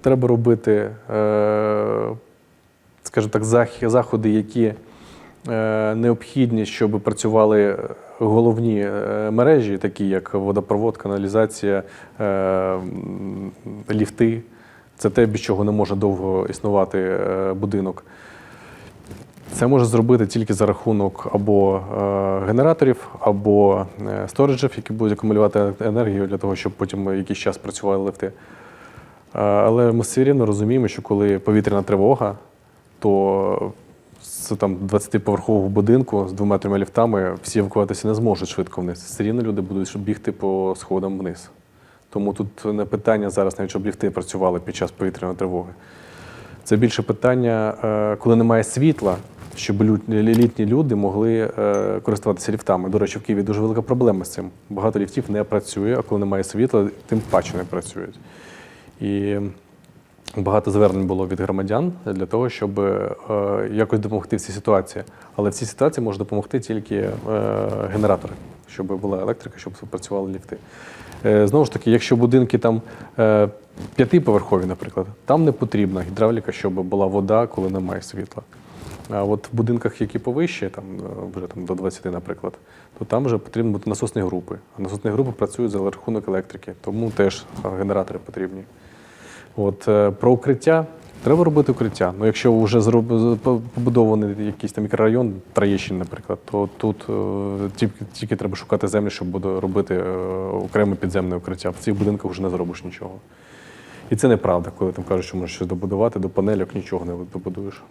треба робити, е, скажімо так, заходи, які е, необхідні, щоб працювали головні е, мережі, такі як водопровод, каналізація, ліфти. Це те, без чого не може довго існувати будинок. Це може зробити тільки за рахунок або генераторів, або сториджів, які будуть акумулювати енергію для того, щоб потім якийсь час працювали лифти. Але ми все рівно розуміємо, що коли повітряна тривога, то з там 20-поверхового будинку з двома-трьома ліфтами всі евакуватися не зможуть швидко вниз. Все рівно люди будуть бігти по сходам вниз. Тому тут не питання зараз, навіть щоб ліфти працювали під час повітряної тривоги. Це більше питання, е, коли немає світла, щоб літні люди могли е, користуватися ліфтами. До речі, в Києві дуже велика проблема з цим. Багато ліфтів не працює, а коли немає світла, тим паче не працюють. І багато звернень було від громадян для того, щоб е, якось допомогти в цій ситуації. Але в цій ситуації може допомогти тільки е, генератори, щоб була електрика, щоб працювали ліфти. Е, Знову ж таки, якщо будинки там п'ятиповерхові, наприклад, там не потрібна гідравліка, щоб була вода, коли немає світла. А от в будинках, які повище, там вже там до 20, наприклад, то там вже потрібно бути насосні групи. А насосні групи працюють за рахунок електрики, тому теж генератори потрібні. От е, про укриття. Треба робити укриття. Ну, якщо вже зроб- побудований якийсь там мікрорайон Троєщин, наприклад, то тут е, тільки, тільки треба шукати землю, щоб робити е, окреме підземне укриття. В цих будинках вже не зробиш нічого. І це неправда, коли там кажуть, що можеш щось добудувати, до панельок нічого не добудуєш.